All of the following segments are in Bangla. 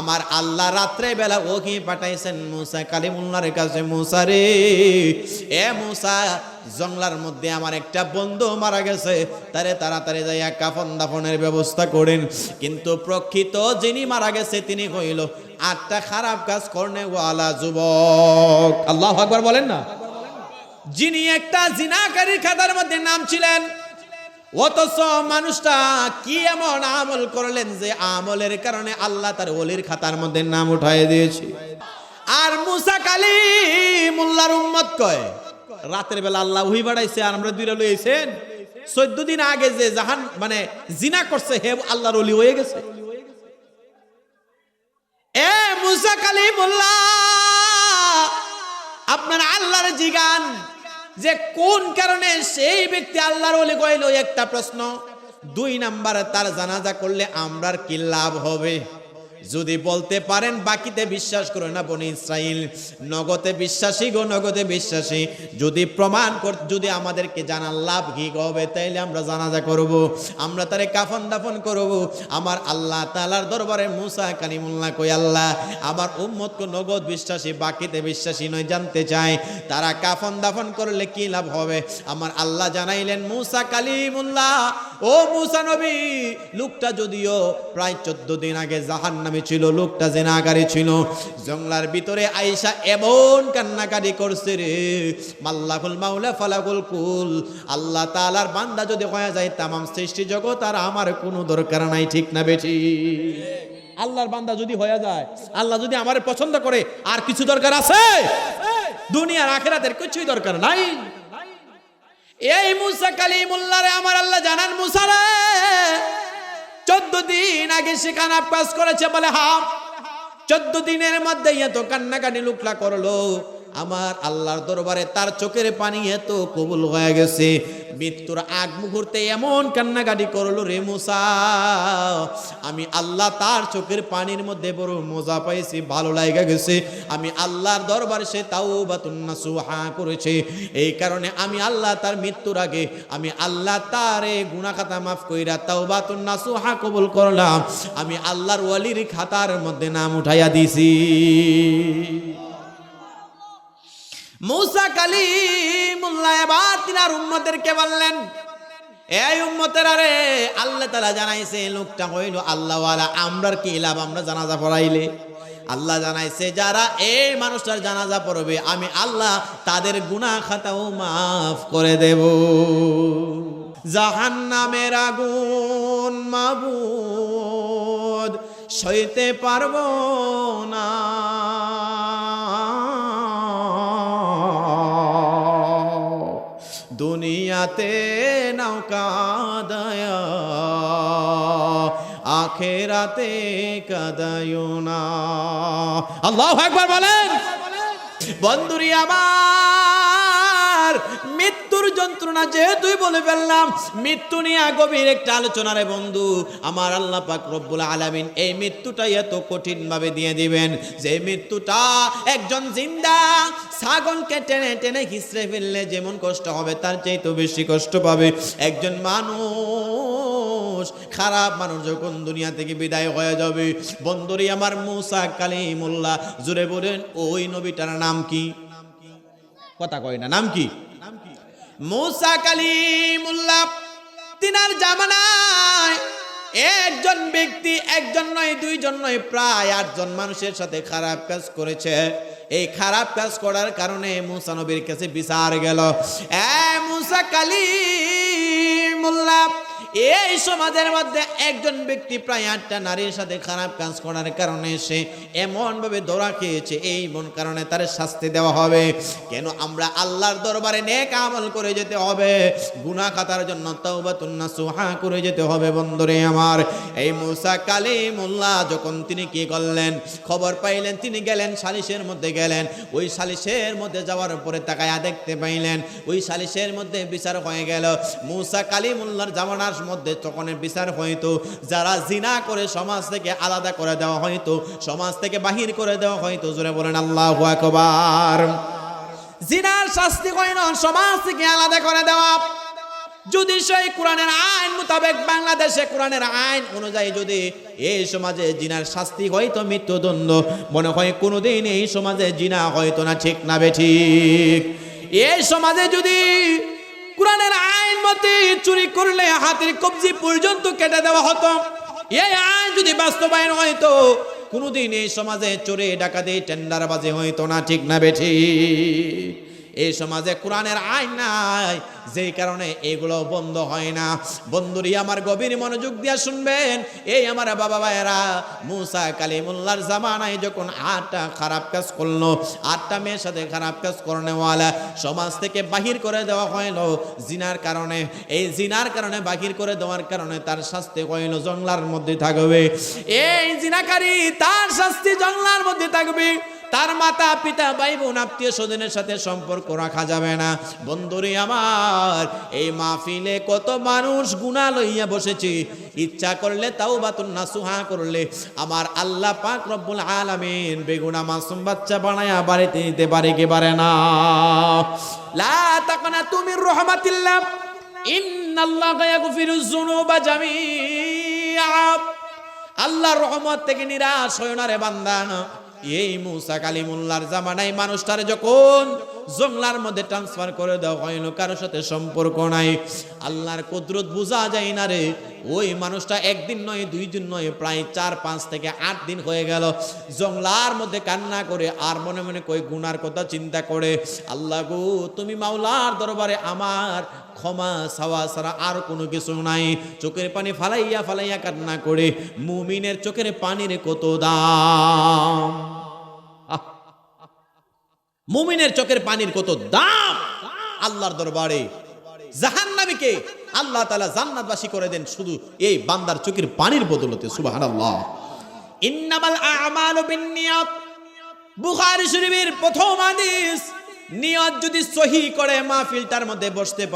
আমার আল্লাহ রাত্রে বেলা ওহি পাঠাইছেন, মুসা কালিমুল্লার কাছে, মুসা রে, এ মুসা, জংলার মধ্যে আমার একটা বন্ধু মারা গেছে। তারে তাড়াতাড়ি যাইয়া কাফন দাফনের ব্যবস্থা করেন। কিন্তু প্রকৃত যিনি মারা গেছে, তিনি হইল আটটা খারাপ কাজ করনে ওয়ালা যুবক। আল্লাহ আকবার বলেন না? যিনি একটা জিনাকারীর খাতার মধ্যে নাম ছিলেন অথচ মানুষটা কি এমন আমল করলেন যে আমলের কারণে আল্লাহ তার ওলির খাতার মধ্যে নাম উঠাই দিয়েছে? আর মুসা কালী মোল্লার উম্মত কয়, রাতের বেলা আল্লাহ উহি বাড়াইছে আর আমরা দুইটা লইছেন চোদ্দ দিন আগে যে জাহান মানে জিনা করছে, হে আল্লাহর ওলি হয়ে গেছে। এ মুসা কালী মোল্লা, আপনার আল্লাহর জিগান যে কোন কারণে সেই ব্যক্তি আল্লাহর বলে কইল, একটা প্রশ্ন। দুই নাম্বার তার জানাজা করলে আমরার কি লাভ হবে? যদি বলতে পারেন, বাকিতে বিশ্বাস করে না বনি ইসরাইল। নগদে বিশ্বাসী গো, নগদে বিশ্বাসী। যদি প্রমাণ কর যদি আমাদেরকে জানার লাভ কি হবে, তাইলে আমরা জানাজা করব। আমরা তারে কাফন দাফন করব। আমার আল্লাহ তালার দরবারে মুসা কালিমুল্লাহ কই, আল্লাহ, আমার উম্মতকে নগদ বিশ্বাসী, বাকিতে বিশ্বাসী নয়, জানতে চায় তারা কাফন দাফন করলে কি লাভ হবে? আমার আল্লাহ জানাইলেন, মুসা কালিমুল্লাহ, ও মুসা নবী, লোকটা যদিও প্রায় চোদ্দ দিন আগে জাহান নামে ছিল, লোকটা যে জেনাগারি ছিল। জংলার ভিতরে আইসা এমন কান্নাকাটি করছে রে। মাল্লাকুল মাউলা, ফালাকুল কুল। আল্লাহ তালার বান্দা যদি হয়ে যায়, তামাম সৃষ্টি জগৎ আর আমার কোনো দরকার নাই, ঠিক না বেঠি? আল্লাহর বান্দা যদি হয়ে যায়, আল্লাহ যদি আমার পছন্দ করে, আর কিছু দরকার আছে? দুনিয়ার আখেরাতের কিছুই দরকার নাই। এই মুসা কালিমুল্লারে আমার আল্লাহ জানান মুসারে চোদ্দ দিন আগে সেখানে পাস করেছে বলে হা চোদ্দ দিনের মধ্যে এত কান্নাকাটি লুকলা করল। আমার আল্লাহর দরবারে তার চোখের পানি এত কবুল হয়ে গেছে। মৃত্যুর আগ মুহূর্তে এমন কান্নাকাটি করল, রে মুসা, আমি আল্লাহ তার চোখের পানির মধ্যে বড় মজা পাইছি, ভালো লাগা গেছে। আমি আল্লাহর দরবারে সে তাও বাতুন্না সুহা করেছে। এই কারণে আমি আল্লাহ তার মৃত্যুর আগে, আমি আল্লাহ তারে গুনা খাতা মাফ কইরা তাও বাতুন্না সুহা কবুল করলাম। আমি আল্লাহর ওয়ালির খাতার মধ্যে নাম উঠাইয়া দিছি। মুসা কালিমুল্লাহ এবার তিনার উম্মতেরকে বললেন, এই উম্মতের আরে আল্লাহ তালা জানাইছে, লোকটা হইল আল্লাহওয়ালা। আমরার কি লাভ? আমরা জানাজা পড়াইলে। আল্লাহ জানাইছে, যারা এই মানুষটার জানাজা পড়বে, আমি আল্লাহ তাদের গুনাহ খাতাও মাফ করে দেব। জাহান্নামের আগুন মাবুদ সইতে পারব না। দুনিয়াতে নৌকা দয়া আখেরাতে কাদায়ো না। আল্লাহ একবার বলেন বন্ধুরি আমার। যন্ত্রণা যেহেতুই বলে ফেললাম, মৃত্যু নিয়ে গভীর একটা আলোচনা রে বন্ধু। আমার আল্লাহ পাক রব্বুল আলামিন এই মৃত্যুটা এত কঠিন ভাবে দিয়ে দিবেন। যে মৃত্যুটা একজন জিন্দা ছাগলকে টেনে টেনে হিসড়ে ফেললে যেমন কষ্ট হবে, তার চাইতে বেশি কষ্ট পাবে। একজন মানুষ, খারাপ মানুষ যখন দুনিয়া থেকে বিদায় হয়ে যাবে, বন্ধুরি আমার মুসা কালিমুল্লাহ জুড়ে বলেন, ওই নবীটার নাম কি? কথা কয় না, নাম কি? মুসা কালিমুল্লাহ, তিনার জামানায় একজন ব্যক্তি, একজন নয়, দুইজন নয়, প্রায় আটজন মানুষের সাথে খারাপ কাজ করেছে। এই খারাপ কাজ করার কারণে মুসা নবীর কাছে বিচার গেল। এ মুসা কালিমুল্লাহ এই সমাজের মধ্যে একজন ব্যক্তি প্রায় আটটা নারীর সাথে খারাপ কাজ করার কারণে সে এমনভাবে ধরা খেয়েছে, এই মন কারণে তার শাস্তি দেওয়া হবে। কেন আমরা আল্লাহর দরবারে নেক আমল করে যেতে হবে, গুনাহ খাতার জন্য তওবাতুন্না সুহা করে যেতে হবে বন্ধুরে আমার। এই মুসা কালিমুল্লাহ যখন তিনি কি করলেন, খবর পাইলেন, তিনি গেলেন সালিশের মধ্যে গেলেন। ওই সালিশের মধ্যে যাওয়ার পরে তাকায়া দেখতে পাইলেন, ওই সালিশের মধ্যে বিচার হয়ে গেল। মুসা কালিমুল্লাহর জামানার মধ্যে তখন বিচার হইতো। যারা জিনা করে সমাজ থেকে আলাদা করে দেওয়া হইতো, সমাজ থেকে বাহির করে দেওয়া হইতো, জোরে বলেন আল্লাহু আকবার। জিনার শাস্তি হয় না, সমাজ থেকে আলাদা করে দেওয়া। যদি সেই কোরআনের আইন মোতাবেক বাংলাদেশে কোরআনের আইন অনুযায়ী যদি এই সমাজে জিনার শাস্তি হয়তো মৃত্যুদণ্ড, মনে হয় কোনোদিন এই সমাজে জিনা হয়তো না, ঠিক না বে ঠিক? এই সমাজে যদি কোরআনের আইন মতে চুরি করলে হাতের কবজি পর্যন্ত কেটে দেওয়া হতো। এই আইন যদি বাস্তবায়ন হয়তো কোনোদিন এই সমাজে চোরে ডাকাতি টেন্ডার টেন্ডারবাজি হইতো না, ঠিক না বেঠি এই সমাজে কোরআনের আইন নাই, যেই কারণে এগুলো বন্ধ হয় না। বন্ধুরি, আমার গভীর মনোযোগ দিয়া শুনবেন। এই আমার বাবা ভাইয়েরা, মুসা কালিমুল্লার জামানায় যখন আটটা খারাপ কাজ করল, আটটা মেয়ের সাথে খারাপ কাজ করনেওয়ালা, সমাজ থেকে বাহির করে দেওয়া হইল জিনার কারণে। এই জিনার কারণে, বাহির করে দেওয়ার কারণে তার শাস্তি হইল জংলার মধ্যে থাকবে। এই জিনাকারী, তার শাস্তি জংলার মধ্যে থাকবে। তার মাতা, পিতা ভাই বোন আত্মীয় স্বজনের সাথে সম্পর্ক রাখা যাবে না। বন্ধুরে আমার, এই মাহফিলে কত মানুষ গুণা লইয়া বসেছি। ইচ্ছা করলে তাও বাতুন না সুহা করলে। আমার আল্লাহ পাক রব্বুল আলামিন বেগুনা মাসুম বাচ্চা বানায়া বাড়িতে দিতে পারে কি পারে না। লা তাকনা তুমি রহমাতিল্লাহ। ইন্নাল্লাহা ইয়াগফিরুজ যুনুবা জামিআ। আল্লাহর রহমত থেকে নিরাশ হয় না রে বান্দা। এই মুসা কালিমুল্লার জামানায় মানুষটার যখন জংলার মধ্যে ট্রান্সফার করে দেওয়া হইল, কারোর সাথে সম্পর্ক নাই। আল্লাহর কুদরত বোঝা যায় না রে। ওই মানুষটা একদিন নয়, দুই দিন নয়, প্রায় চার, পাঁচ থেকে আট দিন হয়ে গেল। জংলার মধ্যে কান্না করে আর মনে মনে কই গুনার কথা চিন্তা করে। আল্লাহ গো, তুমি মাওলার দরবারে আমার ক্ষমা, ছাওয়া ছাড়া আর কোনো কিছু নাই। চোখের পানি ফালাইয়া ফালাইয়া কান্না করে। মুমিনের চোখের পানির কত দাম! মুমিনের চোখের পানির কত দাম? আল্লাহর দরবারে। জাহান্নামীকে আল্লাহ তাআলা জান্নাতবাসী করে দেন শুধু এই বান্দার চোখের পানির বদলতে বুখারী শরীফের প্রথম যদি করে মধ্যে বসতে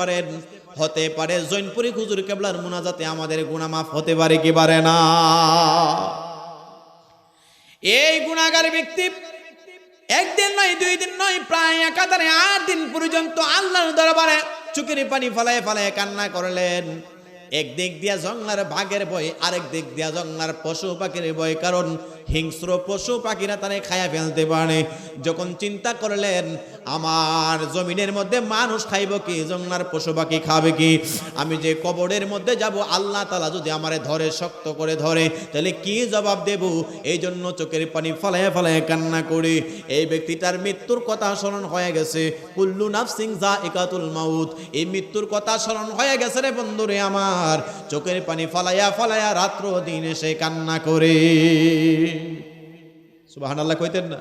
হতে পারে। জৈনপুরি কেবলার মুনাজাতে আমাদের মাফ হতে পারে কি না? এই গুণাগার ব্যক্তি একদিন নয়, দুই দিন নয়, প্রায় একাধারে আট দিন পর্যন্ত আল্লাহর দরবারে চুকির পানি ফলায় ফলায় কান্না করলেন। এক দিক দিয়া জঙ্গলার বাঘের বই আরেক দিক দিয়া জঙ্গলার পশু পাখির বই কারণ হিংস্র পশু পাখিরা তারে খায়া ফেলতে পারে। যখন চিন্তা করলেন, আমার জমিনের মধ্যে মানুষ খাইব কি? জংলার পশু পাখি খাবে কি? আমি যে কবরের মধ্যে যাব, আল্লাহ তালা যদি আমারে ধরে, শক্ত করে ধরে, তাহলে কি জবাব দেব? এই জন্য চোখের পানি ফলায় ফলায় কান্না করি। এই ব্যক্তিটার মৃত্যুর কথা স্মরণ হয়ে গেছে। কুল্লু নাফসিং যা একাতুল মাউত। এই মৃত্যুর কথা স্মরণ হয়ে গেছে রে বন্ধুরে আমার। চোখের পানি ফলাইয়া ফলাইয়া রাত্র দিন এসে কান্না করে। সুবাহান আল্লাহ কইতেন না।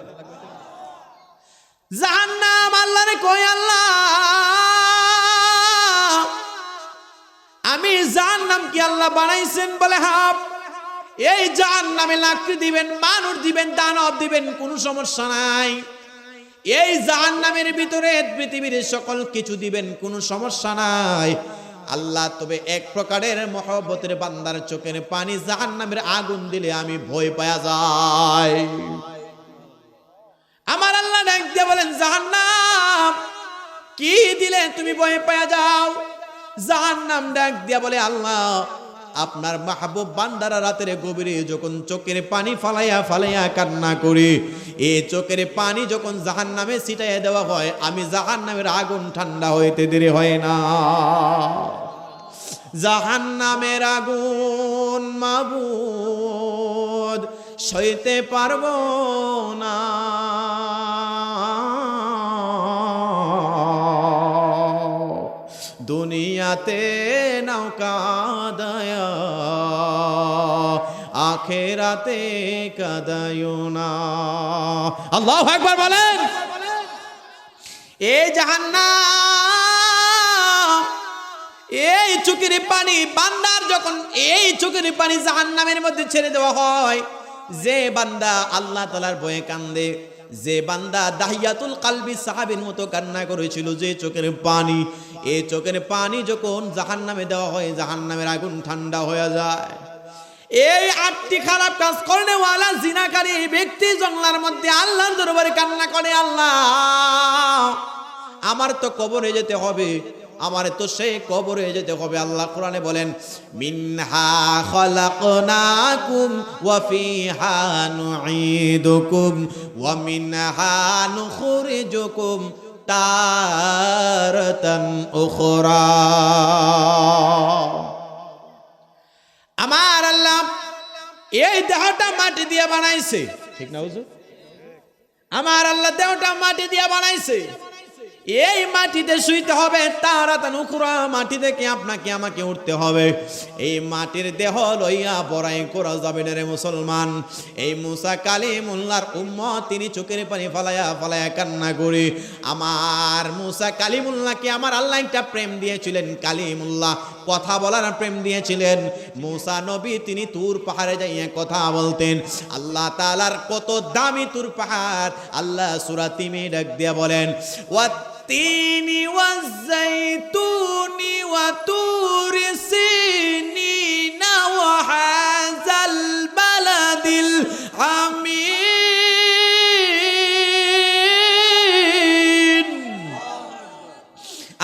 জাহান্নাম আল্লাহ রে কই আল্লাহ, আমি জাহান্নাম কি আল্লাহ বানাইছেন বলে হাফ এই জাহান্নামে লাকড়ি দিবেন, মানুষ দিবেন, দানব দিবেন, কোনো সমস্যা নাই। এই জাহান্নামের ভিতরে পৃথিবীর সকল কিছু দিবেন, কোনো সমস্যা নাই। আল্লাহ, তবে এক প্রকারের মহব্বতের বান্দার চোখের পানি জাহান্নামের আগুন দিলে আমি ভয় পাওয়া যায় আমার আল্লাহ ডাক দিয়ে বলেন, জাহান্নাম, কি দিলে তুমি ভয় পাওয়া যাও? জাহান্নাম ডাক দিয়া বলে, আল্লাহ, আপনার মাহবুব বান্দারা রাতের গভীরে যখন চোখের পানি ফালাইয়া ফালাইয়া কান্না করি, এ চোখের পানি যখন জাহান নামে ছিটাইয়া দেওয়া হয়, আমি জাহান নামের আগুন ঠান্ডা হইতে দেরি হয় না। জাহান নামের আগুন মাবুদ সইতে পারব না। দুনিয়াতে নৌকা দয়া, আখেরাতে কাদায়ো না। আল্লাহ একবার বলেন। এ জাহান্নাম এই চোখের পানি বান্দার যখন এই চোখের পানি জাহান্নামের মধ্যে ছেড়ে দেওয়া হয়, যে বান্দা আল্লাহ তালার বয়ে কান্দে, যে বান্দা দাহিয়াতুল কালবি সাহাবের মতো কান্না করেছিল যে চোখের পানি, এই চোখের পানি যখন জাহান্নামে দেওয়া হয়, জাহান্নামের আগুন ঠান্ডা হয়ে যায়। এই আটটি খারাপ কাজ করলে ওয়ালা জিনাকারী ব্যক্তি জঙ্গলার মধ্যে আল্লাহর দরবারে কান্না করে, আল্লাহ, আমার তো কবরে যেতে হবে আমার তো সেই কবরে যেতে হবে। আল্লাহ কোরআনে বলেন মিনহা খলাকনাকুম ওয়া ফিহা নুঈদুকুম ওয়া মিনহা নুখরিজুকুম তারাতান উখরা। আমার আল্লাহ এই দেহটা মাটি দিয়ে বানাইছে। ঠিক না হুজুর? আমার আল্লাহ দেহটা মাটি দিয়ে বানাইছে। এই মাটিতে শুইতে হবে, তারা তা নুকুরা মাটি থেকে আপনাকে আমাকে উঠতে হবে। এই মাটির দেহ লইয়া বড়াই করা যাবে রে মুসলমান। এই মুসা কালী মোল্লার উম্ম তিনি চোখের পানি ফালায়া ফালায়া কান্না করে। আমার মুসা কালিমুল্লাহকে আমার আল্লাহ একটা প্রেম দিয়েছিলেন, কালিমুল্লাহ। কথা বলার প্রেম দিয়েছিলেন। মুসা নবী, তিনি তুর পাহাড়ে যাইয়া কথা বলতেন। আল্লাহ তালার কত দামি তুর পাহাড়, আল্লাহ সুরাতিমি ডাক দিয়া বলেন والتين والزيتون وطور سينين وهذا البلد الحميد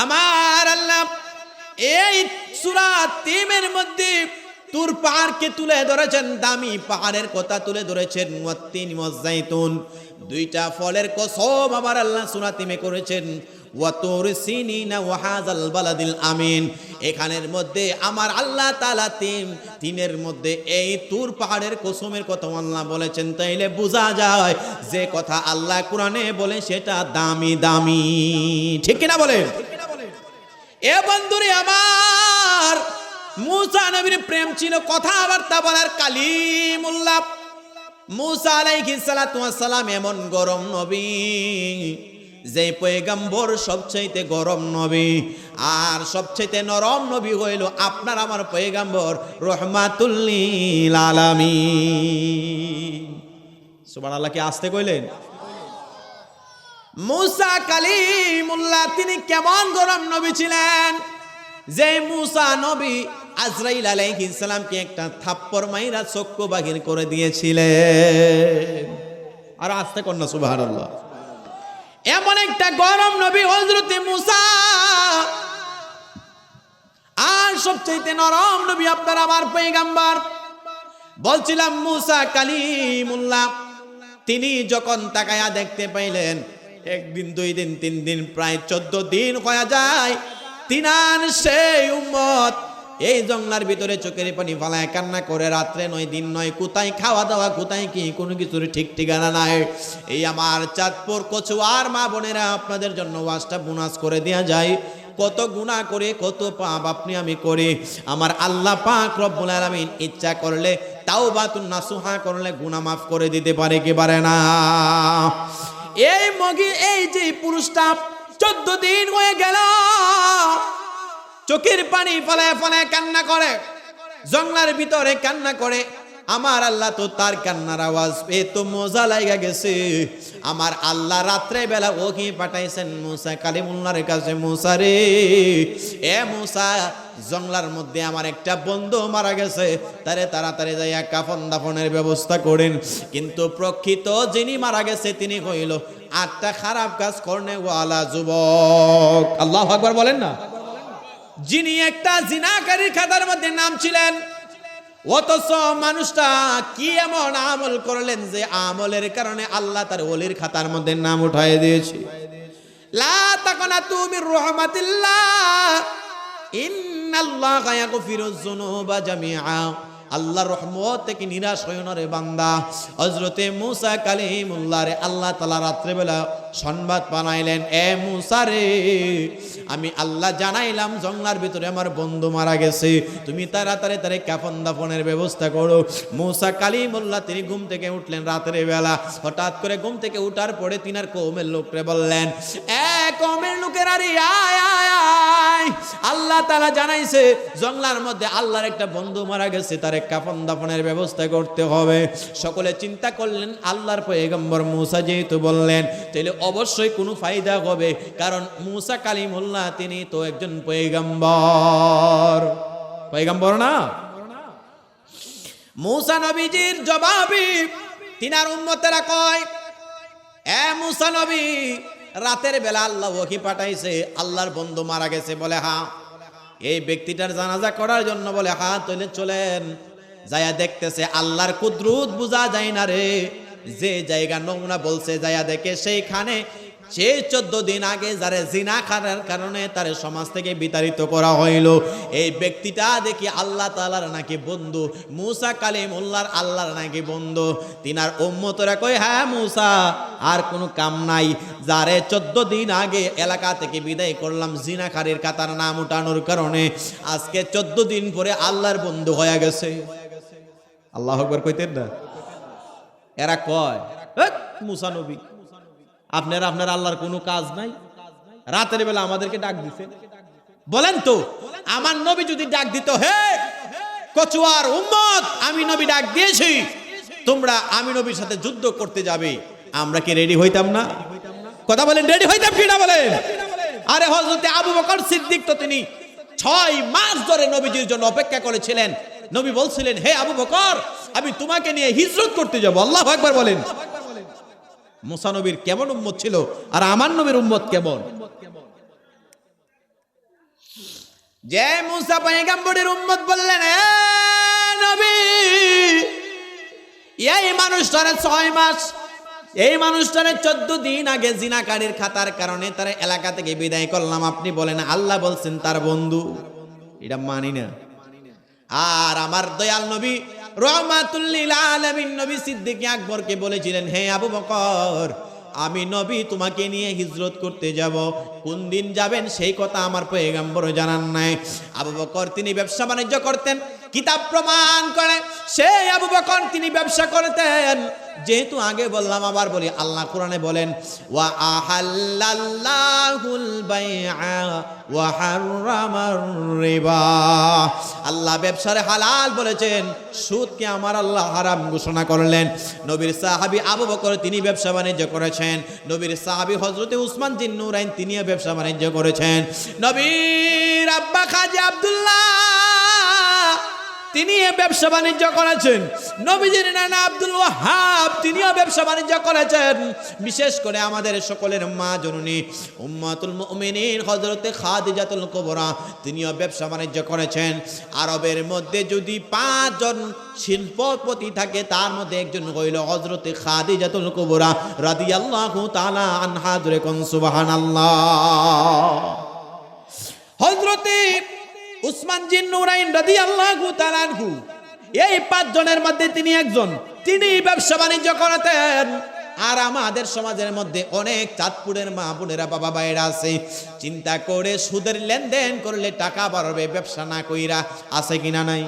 আমার আল্লাহ এই সুরা তিমের মধ্যে তুর পাহাড়কে তুলে ধরেছেন দামি পাহাড়ের কথা তুলে ধরেছেন ওয়াত্তিন ওয়াজাইতুন দুইটা ফলের কসম আমার আল্লাহ সুরা তিমে করেছেন আমিন। এখানের মধ্যে আমার আল্লাহ তাআলা তিন, তিনের মধ্যে এই তুর পাহাড়ের কসমের কথা আল্লাহ বলেছেন। তাইলে বোঝা যায় যে কথা আল্লাহ কোরআনে বলে সেটা দামি দামি। ঠিক কিনা বলেন? এ বন্ধুরে আমার মুসা নবীর প্রেম ছিল কথাবার্তা বলার কালিমুল্লাহ। মুসা ওয়াস সালাম এমন গরম নবী যে পয়গাম্বর সবচাইতে গরম নবী। আর সবচাইতে নরম নবী হইল আপনার আমার পয়গাম্বর রহমাতুল্লিল আলামিন। সুবহানাল্লাহ, কি আসতে কইলেন? মুসা কালিমুল্লাহ, তিনি কেমন গরম নবী ছিলেন? যে মুসা নবী আজরাইল আলাইহিস সালামকে একটা থাপ্পড় মাইরা চক্ষু বাহির করে দিয়েছিলেন। আর আস্তে কন্যা সুবহানাল্লাহ। এমন একটা গরম নবী হযরতে মুসা। আর সবচাইতে নরম নবী আপনার আমার পেগাম্বার বলছিলাম, মুসা কালিমুল্লাহ। তিনি যখন তাকায়া দেখতে পাইলেন, একদিন, দুই দিন, তিন দিন, প্রায় চোদ্দ দিন হয়ে যায় তিনান সেই উম্মত এই জঙ্গলার ভিতরে চোখের পানি ফালায়, কান্না করে, রাত্রে নয়, দিন নয়, কোথায় খাওয়া দাওয়া, কোথায় কি, কোনো কিছুর ঠিক ঠিকানা নাই। এই আমার চাঁদপুর, কচুয়ার মা বোনেরা, আপনাদের জন্য ওয়াজটা বোনাস করে দেওয়া যায়। কত গুণা করে, কত পাপ আপনি আমি করি। আমার আল্লাহ পাক রব্বুল আলামিন ইচ্ছা করলে তাও বাতুন নাসুহা করলে গুণা মাফ করে দিতে পারে কি পারে না? এই মগি, এই যে পুরুষটা, চোদ্দ দিন হয়ে গেল। চোখের পানি ফলায় ফলায় কান্না করে, জঙ্গলার ভিতরে কান্না করে। আমার আল্লাহ তো তার কান্নার আওয়াজ পেয়ে তো মজা লাগা গেছে। আমার আল্লাহ রাত্রে বেলা ওকে পাঠাইছেন, মুসা কালিমুল্লার কাছে, মুসা রে, এ মুসা, জঙ্গলার মধ্যে আমার একটা বন্ধু মারা গেছে। তারে তাড়াতাড়ি যাইয়া কাফন দাফনের ব্যবস্থা করেন। কিন্তু প্রকৃত যিনি মারা গেছে, তিনি কইল আটটা খারাপ কাজ করনে ওয়ালা যুবক। আল্লাহ আকবার বলেন না? যিনি একটা জিনাকারীর খাতার মধ্যে নাম ছিলেন। অথচ মানুষটা কি এমন আমল করলেন যে আমলের কারণে আল্লাহ তার অলির খাতার মধ্যে নাম উঠাই দিয়েছে। লা তুমি রহমাতিল্লাহ। ইন্নাল্লাহ ইয়াগফিরুজ যুনুবা জামিআ। আল্লাহর রহমত থেকে নিরাশ হয় না রে বান্দা। হজরতে মুসা কালিমুল্লাহ রে আল্লাহ তালা রাত্রেবেলা সংবাদ বানাইলেন, এ মুসা রে, আমি আল্লাহ জানাইলাম জঙ্গলার ভিতরে আমার বন্ধু মারা গেছে। তুমি তাড়াতাড়ি তারে কাফন দাফনের ব্যবস্থা করো। মুসা কালিমুল্লাহ তিনি ঘুম থেকে উঠলেন রাতের বেলা। হঠাৎ করে ঘুম থেকে উঠার পরে তিনার কৌমের লোকরে বললেন, এ কৌমের লোকের আরে, আয় আয় আয়। আল্লাহ তালা জানাইছে জঙ্গলার মধ্যে আল্লাহর একটা বন্ধু মারা গেছে, তারে কাফন দাফনের ব্যবস্থা করতে হবে। সকলে চিন্তা করলেন, আল্লাহর পয়গম্বর মূসা যেহেতু বললেন তাহলে অবশ্যই কোনো ফায়দা হবে, কারণ মুসা কালিমুল্লাহ তিনি তো একজন পয়গম্বর। পয়গম্বর না? মুসা নবীজির জবাবি, তিনার উম্মতেরা কয়, এ মূসা নবী রাতের বেলা আল্লাহ ওহি পাঠাইছে, আল্লাহর বন্ধু মারা গেছে বলে, হা। এই ব্যক্তিটার জানাজা করার জন্য বলে, হা তৈলে চলেন। যায়া দেখতেছে, আল্লাহর কুদরুত বুঝা যায় না রে। যে জায়গা নমুনা বলছে, যায়া দেখে সেইখানে সে চোদ্দ দিন আগে যারে জিনা খানার কারণে তার সমাজ থেকে বিতাড়িত করা হইল। এই ব্যক্তিটা দেখি আল্লাহ তালার নাকি বন্ধু মুসা কালিমুল্লার আল্লাহর নাকি বন্ধু। তিনার উম্মতরা কই হ্যাঁ মুসা আর কোনো কাম নাই। যারে চোদ্দ দিন আগে এলাকা থেকে বিদায় করলাম জিনাখারির কাতার নাম উঠানোর কারণে আজকে চোদ্দ দিন পরে আল্লাহর বন্ধু হয়ে গেছে। আল্লাহ কইতেন না? এরা কয় "হেৎ, মুসা নবী। আপনার আপনার আল্লাহর কোনো কাজ নাই। রাতের বেলা আমাদেরকে ডাক দিছে। বলেন তো, আমার নবী যদি ডাক দিত, হে কচুয়ার উম্মত, আমি নবী ডাক দিয়েছি। তোমরা আমি নবীর সাথে যুদ্ধ করতে যাবে। আমরা কি রেডি হইতাম না? কথা বলেন রেডি হইতাম কি না বলেন? আরে হযরতে আবু বকর সিদ্দিক তো তিনি ছয় মাস ধরে নবীজির জন্য অপেক্ষা করেছিলেন। নবী বলছিলেন, হে আবু বকর, আমি তোমাকে নিয়ে হিজরত করতে যাব। আল্লাহ একবার বলেন। মুসা নবীর কেমন উম্মত ছিল? আর আমার নবীর উম্মত কেমন? যে মুসা পয়গাম্বরের উম্মত বললেন, "এ নবী, এই মানুষটারে ছয় মাস, এই মানুষটারে চোদ্দ দিন আগে জিনাকারীর খাতার কারণে তার এলাকা থেকে বিদায় করলাম। আপনি বলেন, আল্লাহ বলছেন তার বন্ধু। এটা মানি না। আর আমার দয়াল নবী নবী আকবরকে বলেছিলেন, হে আবু বকর, আমি নবী তোমাকে নিয়ে হিজরত করতে যাব। কোন দিন যাবেন সেই কথা আমার পয়গাম্বর জানান নাই। আবু বকর, তিনি ব্যবসা বাণিজ্য করতেন। কিতাব প্রমাণ করে। সেই আবু বকর তিনি ব্যবসা করতেন। যেহেতু আগে বললাম, আবার বলি, আল্লাহ কোরআনে বলেন, ওয়া আল্লাহ ব্যবসারে হালাল বলেছেন, সুদকে আমার আল্লাহ হারাম ঘোষণা করলেন। নবীর সাহাবী আবু বকর তিনি ব্যবসা বাণিজ্য করেছেন। নবীর সাহাবী হযরতে উসমান জিন নুরাইন তিনিও ব্যবসা বাণিজ্য করেছেন। নবীর আব্বা খাজি আব্দুল্লাহ তিনি ব্যবসা বাণিজ্য করেছেন। নবীজির নানা আব্দুল ওয়াহাব তিনিও ব্যবসা বাণিজ্য করেছেন। বিশেষ করে আমাদের সকলের মা জননী, উম্মাতুল মুমিনিন, হযরতে খাদিজাতুল কুবরা, তিনিও ব্যবসা বাণিজ্য করেছেন। আরবের মধ্যে যদি পাঁচজন শিল্পপতি থাকে, তার মধ্যে একজন হইল হযরতে খাদিজাতুল কুবরা রাদিয়াল্লাহু তাআলা আনহা। জুরে কোন সুবহানাল্লাহ। হযরতে উসমান জিন নুরাইন রাদিয়াল্লাহু তাআলা আনহু। এই পাঁচ জনের মধ্যে তিনি একজন। তিনি ব্যবসা বাণিজ্য করতেন। আর আমাদের সমাজের মধ্যে অনেক চাঁদপুরের মা বোনেরা, বাবা ভাইয়েরা আছে। চিন্তা করে সুদের লেনদেন করলে টাকা বাড়বে, ব্যবসা না কইরা। আছে কিনা নাই?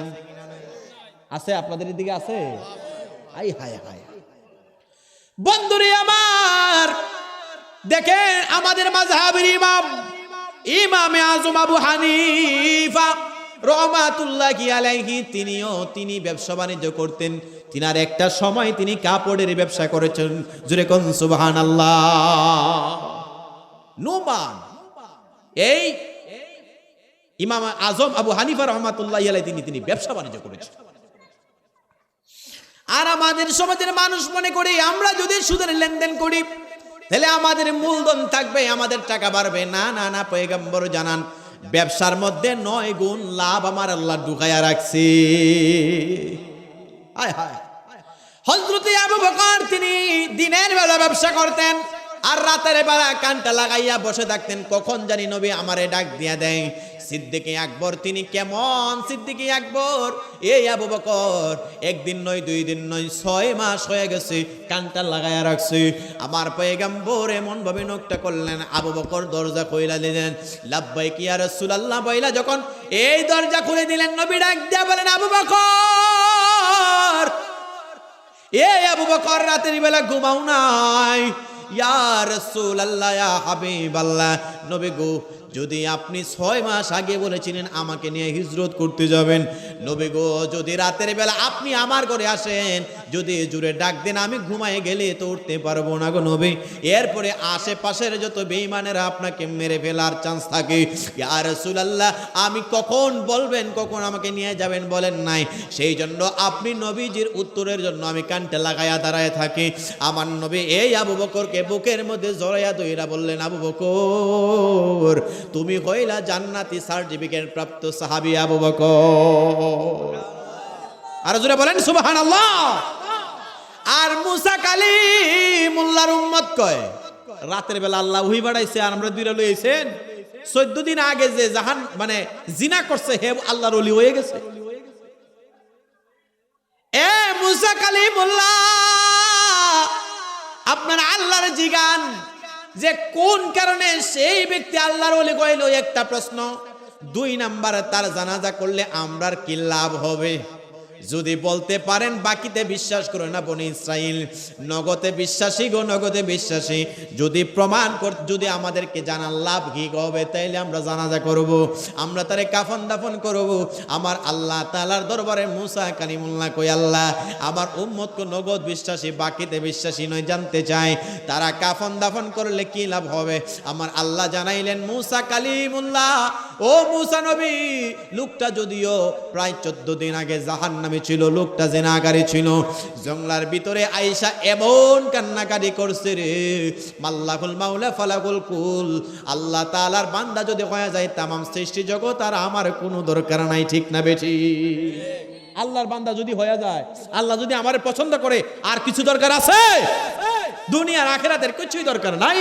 আছে, আপনাদের দিকে আছে? আই হায় হায়। বন্ধুরে আমার, দেখেন আমাদের মাযহাবের ইমাম ইমামে আজম আবু হানিফা রহমাতুল্লাহি আলাইহি তিনিও তিনি ব্যবসা বাণিজ্য করতেন। তিনার একটা সময় তিনি কাপড়ের ব্যবসা করেছেন। জুরে কোন সুবহানাল্লাহ। নোমান। এই ইমাম আজম আবু হানিফা রহমাতুল্লাহ আলাই তিনি তিনি ব্যবসা বাণিজ্য করেছেন। আর আমাদের সমাজের মানুষ মনে করি, আমরা যদি সুদের লেনদেন করি তাহলে আমাদের মূলধন থাকবে, আমাদের টাকা বাড়বে। না না না, পয়গম্বর জানান, ব্যবসার মধ্যে নয় গুণ লাভ আমার আল্লাহ ঢুকাইয়া রাখছি। হায় হজরতে আবু বকর, তিনি দিনের বেলা ব্যবসা করতেন। আর রাতের বেলা কানটা লাগাইয়া বসে থাকতেন, কখন জানি নবী আমারে ডাক দিয়া দেয়, সিদ্দিকি আকবর, তিনি কেমন সিদ্দিকি আকবর? এই আবু বকর, একদিন নয়, দুই দিন নয়, ছয় মাস হয়ে গেছে, কানটা লাগাইয়া রাখছে। আমার পয়গাম্বর এমন ভাবে নকটা করলেন, আবু বকর দরজা কইলা দিলেন লাব্বাই কি আর রাসূলুল্লাহ, বইলা যখন এই দরজা খুলে দিলেন, নবী ডাক দিয়া বলেন, আবু বকর, এ আবু বকর, রাতের বেলা ঘুমাও নাই। ইয়া রাসূলুল্লাহ ইয়া হাবিবাল্লাহ। নবী গো যদি আপনি ছয় মাস আগে বলেছিলেন আমাকে নিয়ে হিজরত করতে যাবেন, নবী গো, যদি রাতের বেলা আপনি আমার ঘরে আসেন, যদি জুড়ে ডাক দেন, আমি ঘুমায় গেলে তো উঠতে পারব না গো নবী। এরপরে আশেপাশের যত বেইমানেরা আপনাকে মেরে ফেলার চান্স থাকে আর রাসূলুল্লাহ, আমি কখন বলবেন, কখন আমাকে নিয়ে যাবেন বলেন নাই। সেই জন্য আপনি নবীজির উত্তরের জন্য আমি কানটা লাগায়া দাঁড়ায় থাকি। আমার নবী এই আবু বকরকে বুকের মধ্যে জড়াইয়া দইরা বললেন, আবু বকর তুমি হইলা জান্নাতি সার্টিফিকেট প্রাপ্ত সাহাবী আবু বকর। আর জোরে বলেন, সুবহানাল্লাহ। আর মুসা কালী মোল্লার উম্মত কয়, রাতের বেলা আল্লাহ উহি বাড়াইছে আর আমরা দুইটা লইছেন চোদ্দ দিন আগে যে জাহান মানে জিনা করছে, হে আল্লাহর অলি হয়ে গেছে। এ মুসা কালী মোল্লা, আপনার আল্লাহর জিগান যে কোন কারণে সেই ব্যক্তি আল্লাহর বলে কইল, একটা প্রশ্ন। দুই নাম্বার তার জানাজা করলে আমরার কি লাভ হবে? যদি বলতে পারেন, বাকিতে বিশ্বাস করে না বনি ইসরাইল। নগদে বিশ্বাসী গো, নগদে বিশ্বাসী। যদি প্রমাণ কর, যদি আমাদেরকে জানার লাভ কি হবে, তাইলে আমরা জানাজা করব, আমরা তারে কাফন দাফন করব। আমার আল্লাহ তালার দরবারে মুসা কালিমুল্লাহ কই, আল্লাহ, আমার উম্মতকে নগদ বিশ্বাসী, বাকিতে বিশ্বাসী নয়, জানতে চায় তারা কাফন দাফন করলে কি লাভ হবে? আমার আল্লাহ জানাইলেন, মুসা কালিমুল্লাহ, ও মুসা নবী, লোকটা যদিও প্রায় চোদ্দ দিন আগে জাহান নামে ছিল, লোকটা জেনাগারি ছিল। জংলার ভিতরে আইসা এমন কান্নাকারি করছে রে, মাল্লাকুল মাউলা ফালাকুল কুল। আল্লাহ তালার বান্দা যদি হয়ে যায়, তামাম সৃষ্টি জগৎ আর আমার কোনো দরকার নাই, ঠিক না বেঠি? আল্লাহর বান্দা যদি হয়ে যায়, আল্লাহ যদি আমার পছন্দ করে, আর কিছু দরকার আছে? দুনিয়ার আখেরাতের কিছুই দরকার নাই।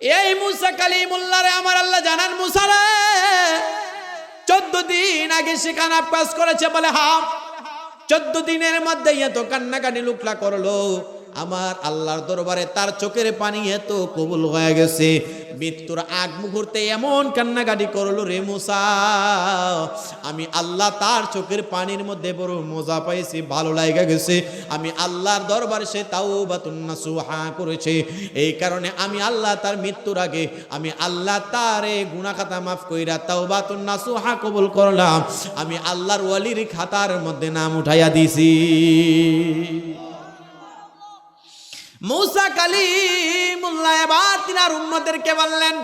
এই মুসা কালিমুল্লারে আমার আল্লাহ জানান মুসা রে। চোদ্দ দিন আগে সেখানে কাজ করেছে বলে হা চোদ্দ দিনের মধ্যে এত কান্নাকানি লুকলা করল। আমার আল্লাহর দরবারে তার চোখের পানি এত কবুল হয়ে গেছে। মৃত্যুর আগ মুহূর্তে এমন কান্নাকাটি করল রে মুসা। আমি আল্লাহ তার চোখের পানির মধ্যে বড় মজা পাইছি, ভালো লাগা গেছে। আমি আল্লাহর দরবারে সে তাও বাতুন্না সুহা করেছে। এই কারণে আমি আল্লাহ তার মৃত্যুর আগে আমি আল্লাহ তারে গুনা খাতা মাফ কইরা তাও বাতুন্না সুহা কবুল করলাম। আমি আল্লাহর ওয়ালির খাতার মধ্যে নাম উঠাইয়া দিছি। মৌসা কালিমুল্লাহ, এবার তিনার উম্মতেরকে বললেন,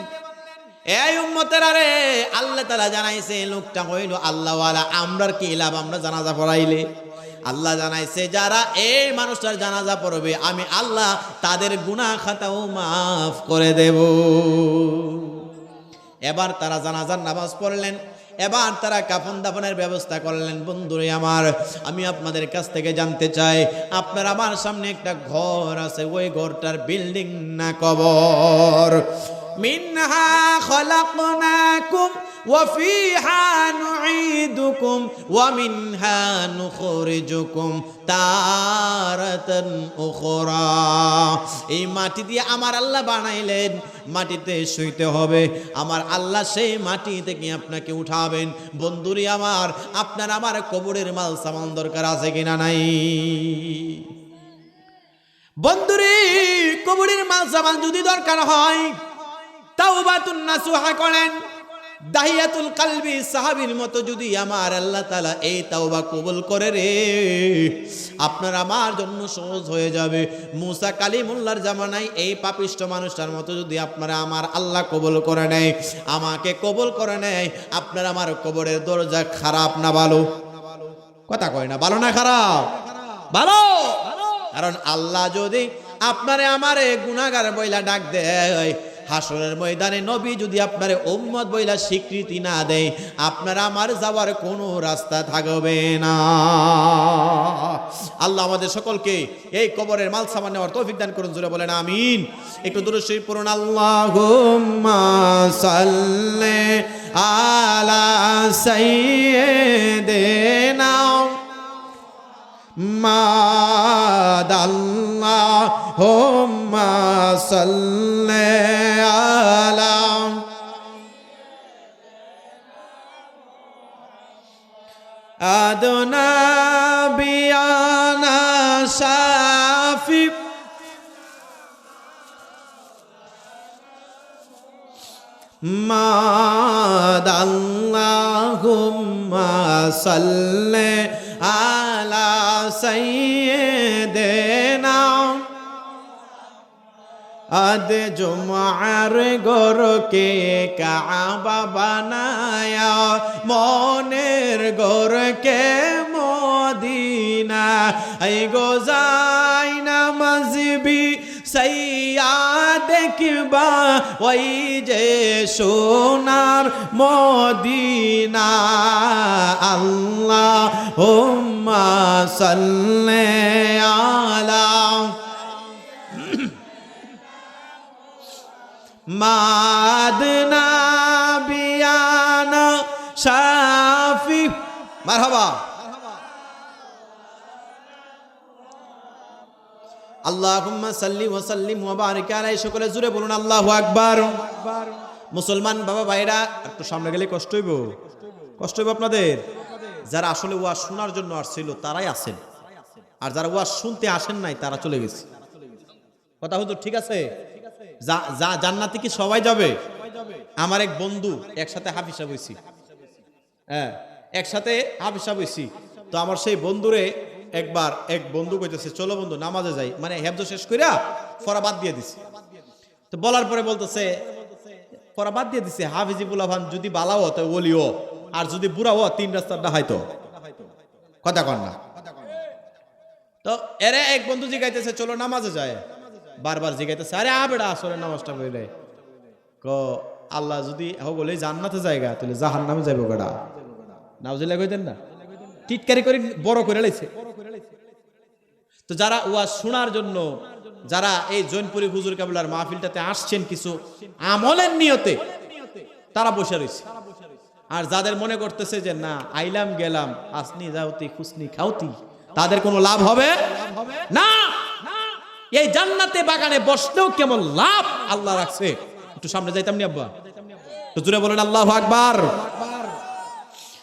এই উম্মতের আরে আল্লাহ তালা জানাইছে, লোকটা হইল আল্লাহওয়ালা, আমরার কি লাভ? আমরা জানাজা পড়াইলে। আল্লাহ জানাইছে, যারা এই মানুষটার জানাজা পড়বে, আমি আল্লাহ তাদের গুনাহ খাতাও মাফ করে দেব। এবার তারা জানাজার নামাজ পড়লেন। এবার তারা কাফন দাফনের ব্যবস্থা করলেন, বন্ধুরে আমার, আমি আপনাদের কাছ থেকে জানতে চাই, আপনার আমার সামনে একটা ঘর আছে, ওই ঘরটার বিল্ডিং না কবর? মিনহা খলাকনাকুম وفيها نعيدكم ومنها نخرجكم تارة أخرى এই মাটি দিয়ে আমার আল্লাহ বানাইলেন মাটিতে শুইতে হবে আমার আল্লাহ সেই মাটি থেকে আপনাকে উঠাবেন বন্ধুরি আমার আপনার আমার কবরের মাল সামান দরকার আছে কিনা নাই বন্ধুরি কবরের মাল সামান যদি দরকার হয় তাও বাতুন নাসুহা করেন। দাহিয়াতুল কালবি, সাহাবির মতো যদি আমার আল্লাহ তালা এই তাওবা কবুল করে রে, আপনার আমার জন্য সহজ হয়ে যাবে। মুসা জামানায় এই পাপিষ্ট মানুষটার মতো যদি আপনারা আমার আল্লাহ কবুল করে নেয়, আমাকে কবুল করে নেয়, আপনার আমার কবরের দরজা খারাপ না ভালো? কথা কয় না, ভালো না খারাপ? ভালো! কারণ আল্লাহ যদি আপনারে আমারে গুনাগার বইলা ডাক দেয় হাসরের ময়দানে নবী যদি আপনার উম্মত বইলা স্বীকৃতি না দেয়, আপনার আমার যাওয়ার কোনো রাস্তা থাকবে না। আল্লাহ আমাদের সকলকে এই কবরের মাল সামান নেওয়ার তৌফিক দান করুন জুড়ে বলেন আমিন। একটু দূরে সেই পড়ুন আল্লাহ সাল্লে আলা সাইয়্যিদিনা মাদ আল্লাহুম্মা সাল্লি আদনা বিয়ানা শাফি মাদ আল্লাহুম্মা সাল্লি আলা সাইয়্যিদিনা আদ জুমার গোরকে কাবা বানায়া, মনের গোরকে মদিনা। এই গো যাই না মজবি সৈয়া দেখবা ওই যে সোনার মদিনা। আল্লাহ হুম্মা সাল্লে শাফি। মারহাবা। আল্লাহুম্মা সাল্লি সাল্লিম বারিক আলাইহি সকলে জুড়ে বলুন আল্লাহু আকবার। মুসলমান বাবা ভাইরা, একটু সামনে গেলে কষ্ট হইব। কষ্ট হইব আপনাদের? যারা আসলে ওয়াজ শোনার জন্য আসছিল, তারাই আছেন। আর যারা ওয়াজ শুনতে আসেন নাই, তারা চলে গেছে। কথা হতো ঠিক আছে? যা- জান্নাতে কি সবাই যাবে? আমার এক বন্ধু, একসাথে হাফিসা বইছি। হ্যাঁ একসাথে হাফিসা বইছি। তো আমার সেই বন্ধুরে একবার এক বন্ধু কইতেছে, চলো বন্ধু, নামাজে যাই। মানে হেফজ শেষ কইরা ফরা বাদ দিয়ে দিছি। তো বলার পরে বলতেছে, ফরা বাদ দিয়ে দিছে, হাফিজি বুলাভান যদি বালাও তো ওলিও আর যদি বুড়াও তিন রাস্তাটা হয়তো কথা কন না। তো এরে এক বন্ধু জিগাইতেছে, চলো নামাজে যায় বারবার জিগাইতেছে, আরে আ বেড়া আসলে নামাজটা বইলে ক, আল্লাহ যদি হগলে জান্নাতে জায়গা তাহলে জাহান নামে যাইব গড়া নাউজিল্লা কইতেন না? টিটকারি করে বড় করে লাইছে। তো যারা ওয়া শোনার জন্য, যারা এই জৈনপুরি হুজুর কাবলার মাহফিলটাতে আসছেন কিছু আমলের নিয়তে, তারা বসে রয়েছে আর যাদের মনে করতেছে যে, না, আইলাম গেলাম, আসনি যাওতি, খুসনি খাওতি, তাদের কোনো লাভ হবে? না! এই জান্নাতে বাগানে বসলেও কেমন লাভ আল্লাহ রাখছে। একটু সামনে যাইতাম নি আব্বা? তো জুড়ে বলেন আল্লাহ আকবার।